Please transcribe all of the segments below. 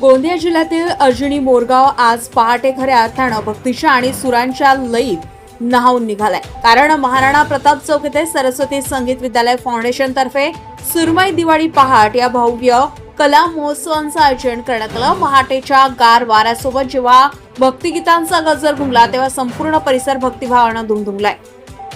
गोंदिया जिल्ह्यातील अर्जुनी मोरगाव आज पहाटे खऱ्या अर्थानं भक्तीच्या आणि सुरांच्या लईत नहावून निघालाय. कारण महाराणा प्रताप चौक येथे सरस्वती संगीत विद्यालय फाउंडेशन तर्फे सुरमई दिवाळी पहाट या भव्य कला महोत्सवांचं आयोजन करण्यात आलं. पहाटेच्या गार वाऱ्यासोबत जेव्हा भक्तिगीतांचा गजर घुमला तेव्हा संपूर्ण परिसर भक्तिभावानं धुमधुमलाय.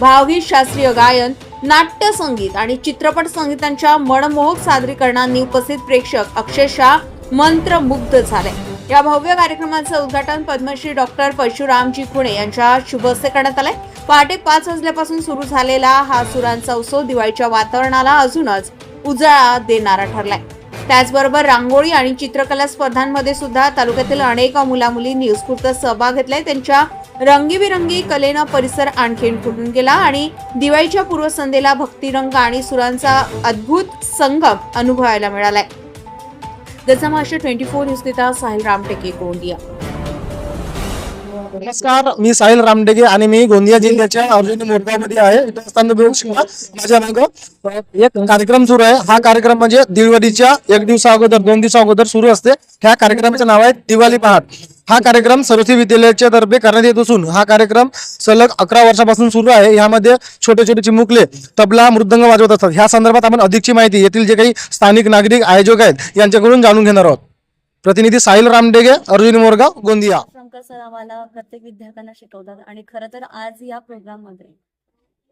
भावगीत शास्त्रीय गायन नाट्य संगीत आणि चित्रपट संगीतांच्या मनमोहक सादरीकरणांनी उपस्थित प्रेक्षक अक्षरशः मंत्रमुग्ध झाले. या भव्य कार्यक्रमाचं उद्घाटन पद्मश्री डॉक्टर परशुरामजी खुणे यांच्या शुभ हस्ते करण्यात आलंय. पहाटे पाच वाजल्यापासून सुरू झालेला हा सुरांचा उत्सव दिवाळीच्या वातावरणाला अजूनच उजाळा देणारा ठरलाय. त्याचबरोबर रांगोळी आणि चित्रकला स्पर्धांमध्ये सुद्धा तालुक्यातील अनेक मुलामुलींनी उत्स्फूर्त सहभाग घेतलाय. त्यांच्या रंगीबिरंगी कलेनं परिसर आणखीन फुटून गेला आणि दिवाळीच्या पूर्वसंध्येला भक्तिरंग आणि सुरांचा अद्भुत संगम अनुभवायला मिळालाय. दचा master twenty four news Sahil Ramteke Gondia. नमस्कार मी साहिल रामडेगे आणि मी गोंदिया जिल्ह्याच्या अर्जुनी मोरगावमध्ये आहे. इथं असताना बघू शकता माझ्या मागं एक कार्यक्रम सुरू आहे. हा कार्यक्रम म्हणजे दिवाळीच्या एक दिवसा अगोदर दोन दिवसा अगोदर सुरू असते. ह्या कार्यक्रमाचे नाव आहे दिवाळी पहाट. हा कार्यक्रम सरस्वती विद्यालयाच्या तर्फे करण्यात येत असून हा कार्यक्रम सलग अकरा वर्षापासून सुरू आहे. यामध्ये छोटे छोटे चिमुकले तबला मृदंग वाजवत असतात. ह्या संदर्भात आपण अधिकची माहिती येथील जे काही स्थानिक नागरिक आयोजक आहेत यांच्याकडून जाणून घेणार आहोत. प्रतिनिधी साहिल रामडेगे अर्जुन मोरगाव गोंदिया. शंकर सर आम्हाला प्रत्येक विद्यार्थ्यांना शिकवतात. आणि खरं तर आज या प्रोग्राममध्ये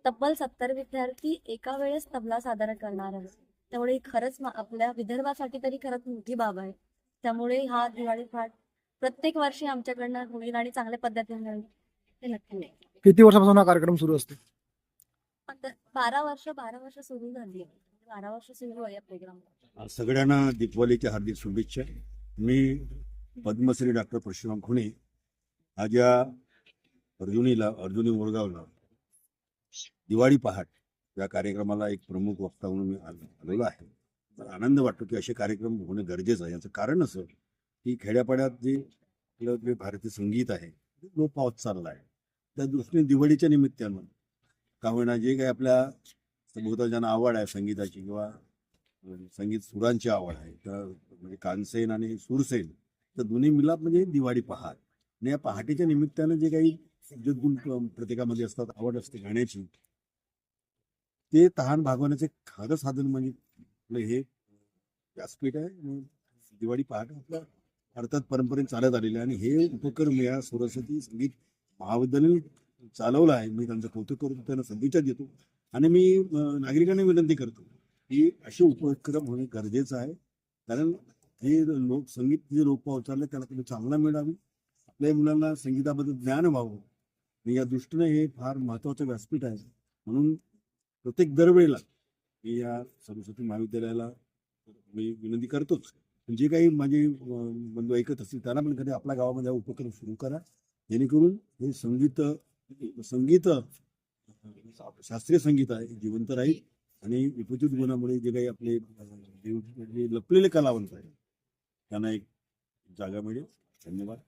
तब्बल सत्तर विद्यार्थी एका वेळेस तबला सादर करणार आहेत. त्यामुळे खरंच आपल्या विदर्भासाठी तरी खरंच मोठी बाब आहे. त्यामुळे हा दिवाळी पाठ प्रत्येक वर्षी आमच्याकडनं होईल आणि चांगल्या पद्धतीने होईल हे नक्की. किती वर्षापासून हा कार्यक्रम सुरू असतो? बारा वर्ष बारा वर्ष सुरू झाली आहे. बारा वर्ष सुरू आहे या प्रोग्राम सगळ्यांना दीपावलीच्या हार्दिक शुभेच्छा. मी पद्मश्री डॉक्टर परशुराम खुणे आज या अर्जुनीला अर्जुनी मोरगावला दिवाळी पहाट या कार्यक्रमाला एक प्रमुख वक्ता म्हणून मी आल- आलेलो आहे. मला आनंद वाटतो की असे कार्यक्रम होणं गरजेचं आहे. याचं कारण असं की खेड्यापाड्यात जे आपलं जे भारतीय संगीत आहे ते लोप पावत चाललं आहे. त्या दृष्टीने दिवाळीच्या निमित्तानं का होईना जे काही आपल्या सभोवताल्यांना आवड आहे संगीताची किंवा संगीत सुरांची आवड आहे तर म्हणजे कानसेन आणि सुरसेन तर दोन्ही मिलाप म्हणजे दिवाळी पहाट. आणि या पहाटेच्या निमित्तानं जे काही गुण प्रत्येकामध्ये असतात आवड असते गाण्याची ते तहान भागवण्याचे खरं साधन म्हणजे आपलं हे व्यासपीठ आहे. दिवाळी पहाट आपल्या अर्थात परंपरेने चालत आलेले आहे. आणि हे उपक्रम या सरस्वती संगीत महाविद्यालयाने चालवलं आहे. मी त्यांचं कौतुक करतो त्यांना सदिच्छा देतो. आणि मी नागरिकांना विनंती करतो की असे उपक्रम होणे गरजेचं आहे. कारण हे लोक संगीत जे लोक पावचारले त्याला तुम्ही चांगला मिळावी. आपल्या मुलांना संगीताबद्दल ज्ञान व्हावं. आणि या दृष्टीने हे फार महत्त्वाचं व्यासपीठ आहे. म्हणून प्रत्येक दरवेळेला मी या सरस्वती महाविद्यालयाला मी विनंती करतोच. जे काही माझे बंधू ऐकत असतील त्यांना पण कधी आपल्या गावामध्ये हा उपक्रम सुरू करा. जेणेकरून हे संगीत संगीत शास्त्रीय संगीत आहे जिवंत राहील आणि विपचित गुणामुळे जे काही आपले लपलेले कलावंत आहेत त्यांना एक जागा मिळेल. धन्यवाद.